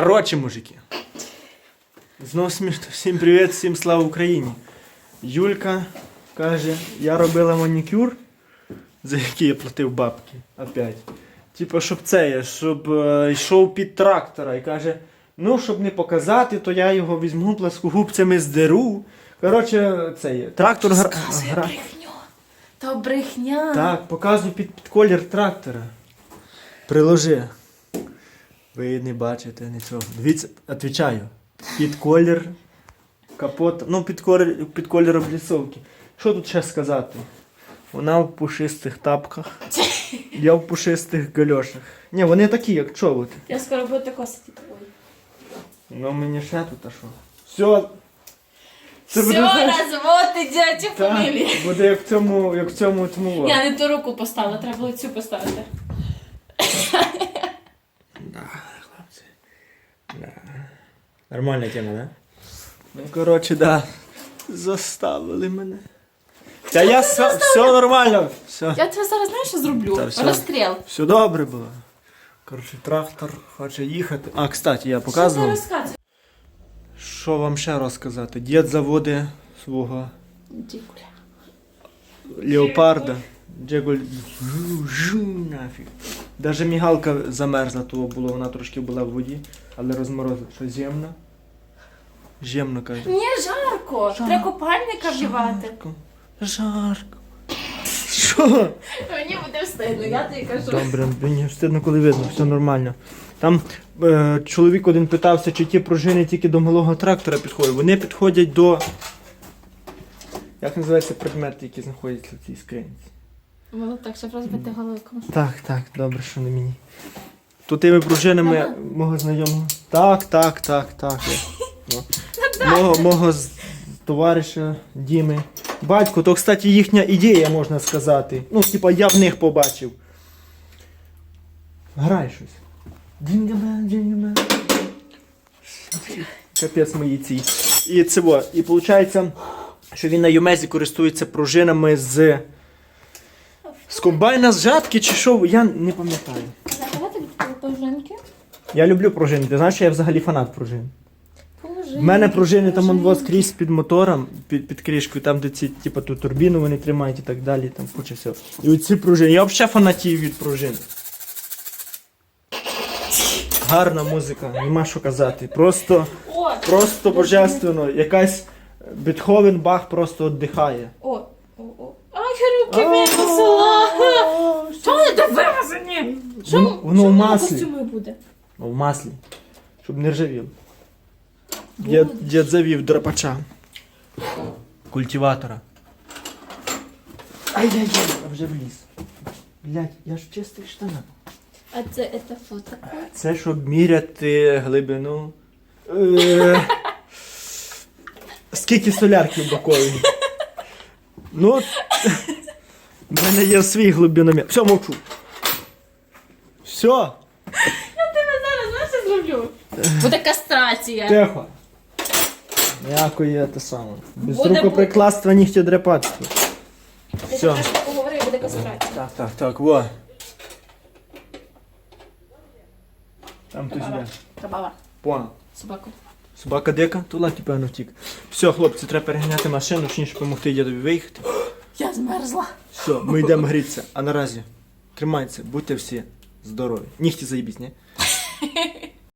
Коротше, мужики. Знову смішно. Всім привіт, всім слава Україні. Юлька каже, я робила манікюр, за який я платив бабки. Опять. Типа, щоб це, є, щоб е, йшов під трактора і каже, ну, щоб не показати, то я його візьму пласкогубцями здеру. Коротше, це є. Трактор гра... Сказує гра... брехню. То брехня. Так, показую під, під колір трактора. Приложи. Ви не бачите нічого. Дивіться, відповідаю. Під колір капот. Ну, під колір, під колір облісовки. Що тут ще сказати? Вона в пушистих тапках. Я в пушистих гальошах. Ні, вони такі, як чоботи. Я скоро буду тако сидіти. Ну мені ще тут а що? Все. Це Все, буде, знаєш, розводить дядя буде як в цьому, як в цьому тому. Я не ту руку поставила, треба було цю поставити. Да, хлопці. Да. Нормальна тема, да? Ну, коротше, да. Заставили мене. Та я все, все нормально. Все, Я тебе зараз знаєш, що зроблю? Та все. Розстріл. все добре було. Коротше, трактор хоче їхати. А, кстати, я Що ти розказуєш? Що вам ще розказати? Дід заводить свого Дікуля. леопарда. Джеголь жу, жу, нафіг. Даже мігалка замерзла, того було, вона трошки була в воді, але розморозила. Що земно? Земно каже. Ні, жарко. Треба купальника вдівати. Жарко. Жарко. Що? Мені буде встидно, я тобі кажу. Добре, мені встидно, коли видно, все нормально. Там е, чоловік один питався, чи ті пружини тільки до малого трактора підходять. Вони підходять до. Як називається предмет, який знаходиться в цій скринці? Було так, щоб розбити головку. Так, так, добре, що не мені. То тими пружинами Ага. мого знайомого. Так, так, так, так. я-. Мого, мого з- товариша Діми. Батько, то, кстати, їхня ідея, можна сказати. Ну, типа, я в них побачив. Грай щось. Дінгабен, дінгабен. Капець мої ці. І це во. І виходить, що він на Юмезі користується пружинами з. З комбайна з жатки чи що, я не пам'ятаю. Пожинки. Я люблю пружини. Ти знаєш, що я взагалі фанат пружин. Положи. В мене пружини там он во скрізь під мотором, під, під кришкою, там, де ці, типу, ту турбіну вони тримають і так далі, там куча всього. І оці пружини. Я взагалі фанатію від пружин. Гарна музика, нема що казати. Просто, О, просто божественно. Якась Бетховен Бах просто віддихає. О, о, о. Ай, руки виписала. Що вони де вивезені? Що Воно- воно в маслі. костюмі буде? Ну, в маслі. Щоб не ржавіло. Дід, дід завів драпача. Культиватора. Ай-яй-яй, а вже вліз. Блять, я ж в чистих штанах. А це це фото. Це щоб міряти глибину. Е, Скільки солярки в боковині? Ну, в мене є свій глибиномір. Все, мовчу. Все, Тебе зараз знаєш, що зроблю? Буде кастрація. тихо. Ніякої те саме. Без Буде рукоприкладства нігтєдрепацтва. Ти Все. трошки поговори, буде кастрація. Так, так, так, во. Там хтось йде. Крабава. Понял. Собаку. Собака дика, то лаки певно втік. Все, хлопці, треба переганяти машину, точніше допомогти дідові виїхати. Я змерзла. Все, ми йдемо грітися. А наразі тримайтеся, будьте всі здорові. Нефти заебись, ні?